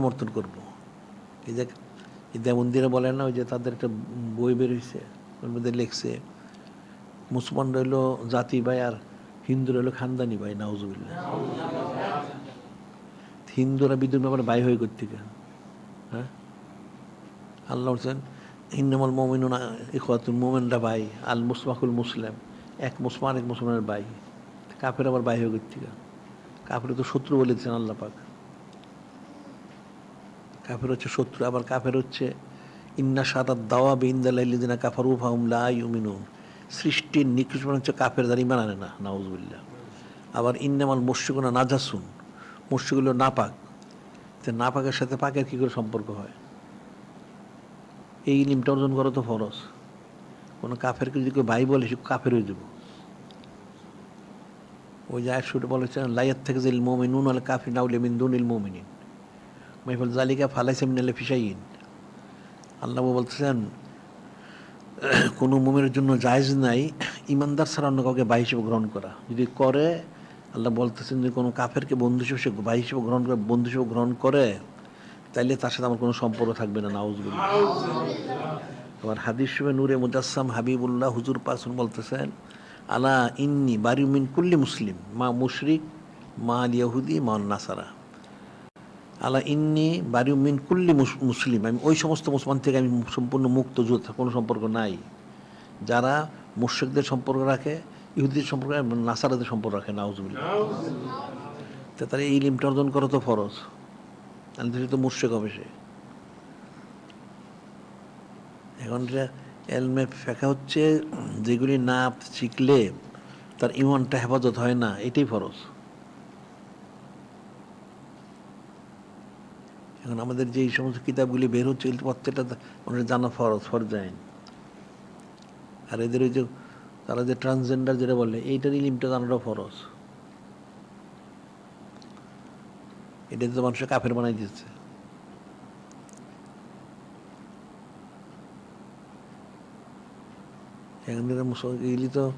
সমর্থন করব। এই যে, এই দেমন্দিরে বলে না, ওই যে তাদের একটা বই বের হয়েছে ওর মধ্যে লেখছে, মুসলমান রইল জাতি ভাই আর হিন্দু রইল খানদানি ভাই, নাউজুবিল্লাহ। হিন্দুরা বিদ্যুৎ ব্যাপারে ভাই হয়ে করতে হ্যাঁ? আল্লাহ বলছেন হিন্নামাল মোমিনুন ইখওয়াতুল মোমেনরা ভাই, আল মুসমাকুল মুসলিম, এক মুসলমান, এক মুসলমানের ভাই। কাফের আবার ভাই হয়ে করতে কাফের তো শত্রু বলেছেন আল্লাহ পাক। কাফের হচ্ছে শত্রু, আবার কাফের হচ্ছে ইন্না সাদাত দাওয়া বিন্দালাইলিদিনা কাফারু ফাহুম লা ইউমিনুন। সৃষ্টির নিকৃষ্ট হচ্ছে কাফের দ্বারা ইমান আনে না, নাউজুবিল্লাহ। আবার ইন্নামাল মুর্শিকুনা নাজাসুন মুর্শিগুলো নাপাক। তো নাপাকের সাথে পাকের কী করে সম্পর্ক হয়? এই ইলিমটা অর্জন করা তো ফরজ। কোনো কাফেরকে যদি কেউ ভাই বলে, সে কাফের হয়ে যাব। ওই যে একশোটা বলেছেন লাইয়ার থেকে যে মোমিনুন আল কাফি নাউলে মিন্দুন ইল মোমিনিন। মাইফল জালিকা ফালাইসে মিনালে ফিসাইন আল্লাহ বলতেছেন, কোনো মুমের জন্য জায়েজ নাই ইমানদার ছাড়া অন্য কাউকে ভাই হিসেবে গ্রহণ করা। যদি করে, আল্লাহ বলতেছেন যে কোনো কাফেরকে বন্ধু হিসেবে সে ভাই হিসেবে গ্রহণ করে, বন্ধু হিসেবে গ্রহণ করে, তাইলে তার সাথে আমার কোনো সম্পর্ক থাকবে না নাউজগুলো আবার হাদিস হিসেবে নূরে মুজাসসাম হাবিবুল্লাহ হুজুর পাসুন বলতেছেন, আলা ইন্নি বারিউমিন কুল্লি মুসলিম, মা মুশরিক, মা আল ইয়াহুদি মা নাসারা আলা ইন্নি বারিউমিন কুল্লি মুস- মুসলিম। আমি ওই সমস্ত মুসলমান থেকে আমি সম্পূর্ণ মুক্ত কোনো সম্পর্ক নাই। যারা মুর্শিকদের সম্পর্ক রাখে, ইহুদিদের সম্পর্ক নাসারাদের সম্পর্ক রাখে, নাউজুবিল্লাহ। তা তারা এই লিমটা অর্জন করা তো ফরজ। তাহলে তো মুর্শেক হবে সে। এখন এলমে ফেঁকা হচ্ছে, যেগুলি না শিখলে তার ইমানটা হেফাজত হয় না, এটাই ফরজ। এখন আমাদের যে এই সমস্ত কিতাবগুলি বের হচ্ছে প্রত্যেকটা মানুষের জানা ফরজ ফরজ আর এদের ওই যে, তারা যে ট্রান্সজেন্ডার যেটা বলে, এইটার ইলিমটা জানাটা ফরজ। এটা তো মানুষের কাফের বানাই দিচ্ছে এখন এরা মুসল- তো